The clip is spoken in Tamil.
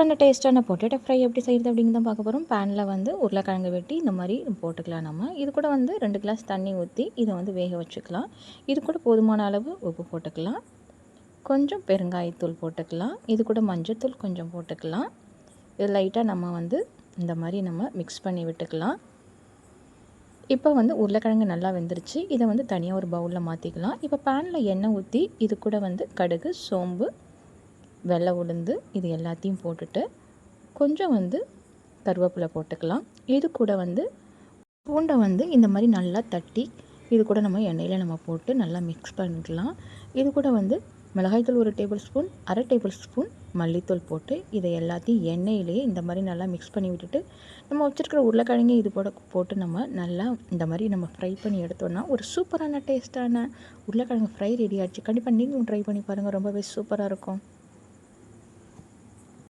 சூப்பரான டேஸ்ட்டான பொட்டேட்டோ ஃப்ரை எப்படி செய்கிறது அப்படிங்கிறத தான் பார்க்க போகிறோம் பேனில் வந்து உருளைக்கிழங்கு வெட்டி இந்த மாதிரி போட்டுக்கலாம் நம்ம. இது கூட வந்து ரெண்டு கிளாஸ் தண்ணி ஊற்றி இதை வந்து வேக வச்சுக்கலாம். இது கூட போதுமான அளவு உப்பு போட்டுக்கலாம். கொஞ்சம் பெருங்காயத்தூள் போட்டுக்கலாம். இது கூட மஞ்சத்தூள் கொஞ்சம் போட்டுக்கலாம். இது லைட்டாக நம்ம வந்து இந்த மாதிரி நம்ம மிக்ஸ் பண்ணி விட்டுக்கலாம். இப்போ வந்து உருளைக்கிழங்கு நல்லா வெந்துருச்சு. இதை வந்து தனியாக ஒரு பவுலில் மாற்றிக்கலாம் இப்போ பேனில் எண்ணெய் ஊற்றி இது கூட வந்து கடுகு சோம்பு வெள்ளை உளுந்து இது எல்லாத்தையும் போட்டுட்டு கொஞ்சம் வந்து கருவேப்பிலை போட்டுக்கலாம். இது கூட வந்து பூண்டை வந்து இந்த மாதிரி நல்லா தட்டி இது கூட நம்ம எண்ணெயில் நம்ம போட்டு நல்லா மிக்ஸ் பண்ணிக்கலாம். இது கூட வந்து மிளகாய்த்தூள் ஒரு டேபிள் ஸ்பூன் அரை டேபிள் ஸ்பூன் மல்லித்தூள் போட்டு இதை எல்லாத்தையும் எண்ணெயிலேயே இந்த மாதிரி நல்லா மிக்ஸ் பண்ணி விட்டுட்டு நம்ம வச்சுருக்கிற உருளைக்கிழங்கு இது போட போட்டு நம்ம நல்லா இந்த மாதிரி நம்ம ஃப்ரை பண்ணி எடுத்தோன்னா ஒரு சூப்பரான டேஸ்ட்டான உருளைக்கிழங்கு ஃப்ரை ரெடி ஆச்சு கண்டிப்பாக நீங்களும் ட்ரை பண்ணி பாருங்கள் ரொம்பவே சூப்பராக இருக்கும்.